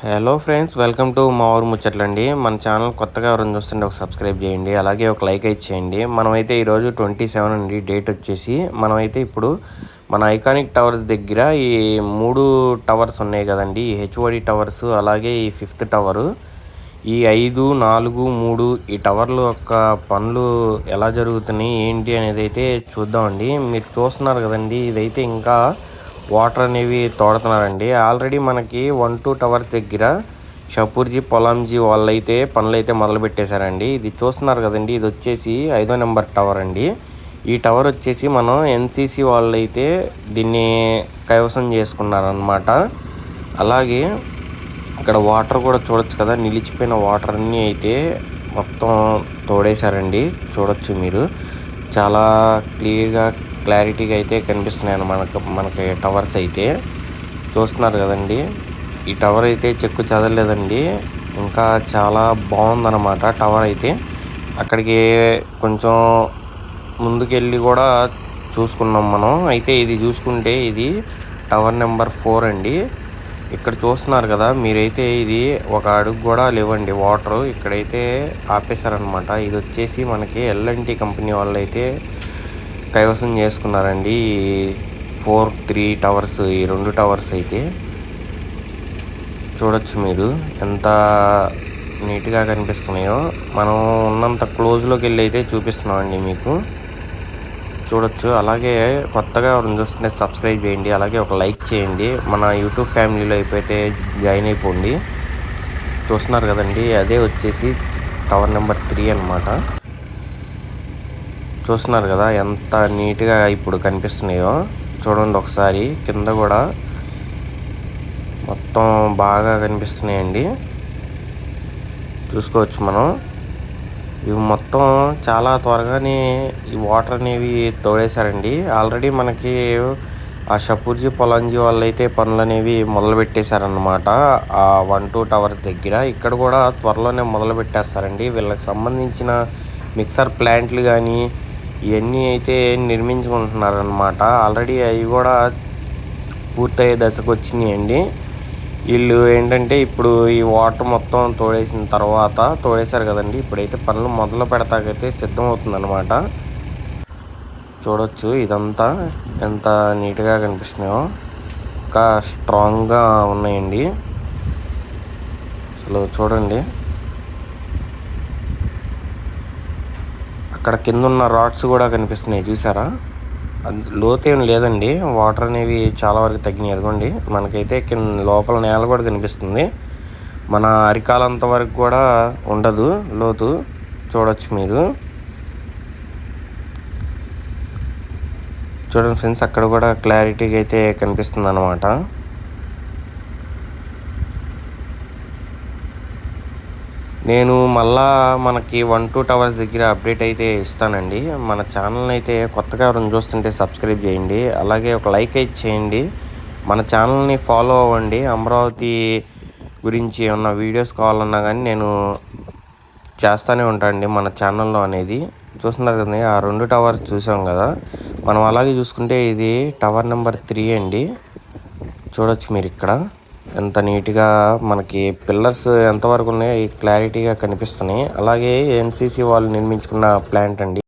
Hello friends welcome to మా ఊరు ముచ్చట్లండి మన ఛానల్ కొత్తగా ఎవరైనా చూస్తుంటే ఒక సబ్స్క్రైబ్ చేయండి అలాగే ఒక లైక్ ఇచ్చేయండి మనమైతే ఈరోజు ట్వంటీ సెవెన్ అండి డేట్ వచ్చేసి. మనమైతే ఇప్పుడు మన ఐకానిక్ టవర్స్ దగ్గర ఈ మూడు టవర్స్ ఉన్నాయి కదండి. ఈ హెచ్ఓడి టవర్స్ అలాగే ఈ ఫిఫ్త్ టవరు ఈ ఐదు నాలుగు మూడు ఈ టవర్లు యొక్క పనులు ఎలా జరుగుతున్నాయి ఏంటి అనేది అయితే చూద్దామండి. మీరు చూస్తున్నారు కదండి ఇదైతే ఇంకా వాటర్ అనేవి తోడుతున్నారండి. ఆల్రెడీ మనకి వన్ టూ టవర్స్ దగ్గర షపూర్జీ పొలాంజీ వాళ్ళు అయితే పనులు అయితే మొదలు పెట్టేశారండి. ఇది చూస్తున్నారు కదండి ఇది వచ్చేసి ఐదో నెంబర్ టవర్ అండి. ఈ టవర్ వచ్చేసి మనం ఎన్సీసీ వాళ్ళు అయితే దీన్ని కైవసం చేసుకున్నారనమాట అలాగే ఇక్కడ వాటర్ కూడా చూడొచ్చు కదా నిలిచిపోయిన వాటర్ అన్నీ అయితే మొత్తం తోడేశారండి. చూడొచ్చు మీరు. చాలా క్లియర్గా క్లారిటీగా అయితే కనిపిస్తున్నాయి మనకు మనకి టవర్స్ అయితే. చూస్తున్నారు కదండి. ఈ టవర్ అయితే చెక్కు చదవలేదండి ఇంకా చాలా బాగుందన్నమాట టవర్ అయితే. అక్కడికి కొంచెం ముందుకెళ్ళి కూడా చూసుకున్నాం మనం. అయితే ఇది చూసుకుంటే ఇది టవర్ నెంబర్ ఫోర్ అండి. ఇక్కడ చూస్తున్నారు కదా మీరైతే ఇది ఒక అడుగు కూడా లేవండి. వాటర్ ఇక్కడైతే ఆపేశారనమాట ఇది వచ్చేసి మనకి ఎల్ఎన్టీ కంపెనీ వాళ్ళు అయితే కైవసం చేసుకున్నారండి. ఫోర్ త్రీ టవర్స్ ఈ రెండు టవర్స్ అయితే. చూడొచ్చు మీరు ఎంత నీట్గా కనిపిస్తున్నాయో. మనం ఉన్నంత క్లోజ్లోకి వెళ్ళి అయితే చూపిస్తున్నామండి మీకు. చూడొచ్చు. అలాగే కొత్తగా ఎవరిని చూస్తుంటే సబ్స్క్రైబ్ చేయండి. అలాగే ఒక లైక్ చేయండి. మన యూట్యూబ్ ఫ్యామిలీలో అయిపోతే జాయిన్ అయిపోండి చూస్తున్నారు కదండి. అదే వచ్చేసి టవర్ నెంబర్ త్రీ అనమాట చూస్తున్నారు కదా ఎంత నీట్గా ఇప్పుడు కనిపిస్తున్నాయో. చూడండి ఒకసారి కింద కూడా మొత్తం బాగా కనిపిస్తున్నాయండి. చూసుకోవచ్చు మనం. ఇవి మొత్తం చాలా త్వరగానే ఈ వాటర్ అనేవి తోడేశారండి. ఆల్రెడీ మనకి ఆ షపూర్జీ పొలంజీ వాళ్ళు అయితే పనులు అనేవి మొదలుపెట్టేశారనమాట ఆ వన్ టూ టవర్స్ దగ్గర. ఇక్కడ కూడా త్వరలోనే మొదలు పెట్టేస్తారండి వీళ్ళకి సంబంధించిన మిక్సర్ ప్లాంట్లు కానీ ఇవన్నీ అయితే నిర్మించుకుంటున్నారనమాట ఆల్రెడీ అవి కూడా పూర్తయ్యే దశకు వచ్చినాయండి. వీళ్ళు ఏంటంటే ఇప్పుడు ఈ వాటర్ మొత్తం తోడేసిన తర్వాత తోడేశారు కదండి. ఇప్పుడైతే పనులు మొదలు పెడతాకైతే సిద్ధం అవుతుందన్నమాట చూడొచ్చు ఇదంతా ఎంత నీట్గా కనిపిస్తున్నాయో. ఇంకా స్ట్రాంగ్గా ఉన్నాయండి. అసలు చూడండి. అక్కడ కింద ఉన్న రాడ్స్ కూడా కనిపిస్తున్నాయి చూసారా లోతేం లేదండి. వాటర్ అనేవి చాలా వరకు తగ్గినాయి. అదిగోండి మనకైతే కింద లోపల నేల కూడా కనిపిస్తుంది. మన అరికాలంత వరకు కూడా ఉండదు లోతు. చూడొచ్చు మీరు. చూడండి ఫ్రెండ్స్ అక్కడ కూడా క్లారిటీగా అయితే కనిపిస్తుంది అన్నమాట నేను మళ్ళా మనకి వన్ టూ టవర్స్ దగ్గర అప్డేట్ అయితే ఇస్తానండి. మన ఛానల్ అయితే కొత్తగా ఎవరైనా చూస్తుంటే సబ్స్క్రైబ్ చేయండి. అలాగే ఒక లైక్ అయితే చేయండి. మన ఛానల్ని ఫాలో అవ్వండి. అమరావతి గురించి ఏమన్నా వీడియోస్ కావాలన్నా కానీ నేను చేస్తూనే ఉంటానండి మన ఛానల్లో అనేది. చూస్తున్నారు కదా ఆ రెండు టవర్స్ చూసాం కదా. మనం అలాగే చూసుకుంటే ఇది టవర్ నెంబర్ త్రీ అండి. చూడొచ్చు మీరు ఇక్కడ. ఎంత నీట్గా మనకి పిల్లర్స్ ఎంతవరకు ఉన్నాయో క్లారిటీగా కనిపిస్తున్నాయి. అలాగే ఎన్సీసీ వాళ్ళు నిర్మించుకున్న ప్లాంట్ అండి.